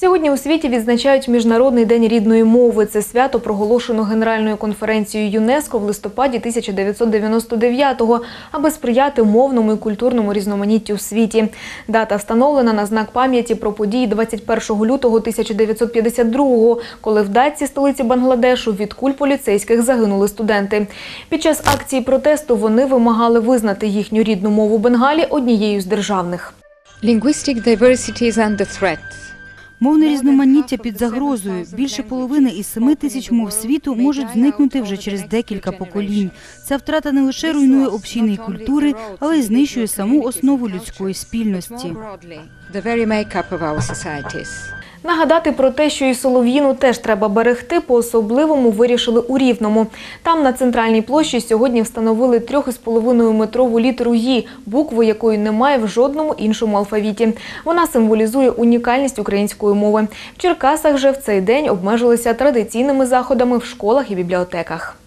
Сьогодні у світі відзначають Міжнародний день рідної мови. Це свято проголошено Генеральною конференцією ЮНЕСКО в листопаді 1999-го, аби сприяти мовному і культурному різноманіттю в світі. Дата встановлена на знак пам'яті про події 21 лютого 1952-го, коли в Датці, столиці Бангладешу, від куль поліцейських загинули студенти. Під час акції протесту вони вимагали визнати їхню рідну мову Бенгалі однією з державних. Linguistic diversity is under threat. Мовне різноманіття під загрозою. Більше половини із семи тисяч мов світу можуть зникнути вже через декілька поколінь. Ця втрата не лише руйнує общини і культури, але й знищує саму основу людської спільності. Нагадати про те, що і Солов'їну теж треба берегти, по-особливому вирішили у Рівному. Там на центральній площі сьогодні встановили 3,5 метрову літеру «Ї», букву якої немає в жодному іншому алфавіті. Вона символізує унікальність української мови. В Черкасах же в цей день обмежилися традиційними заходами в школах і бібліотеках.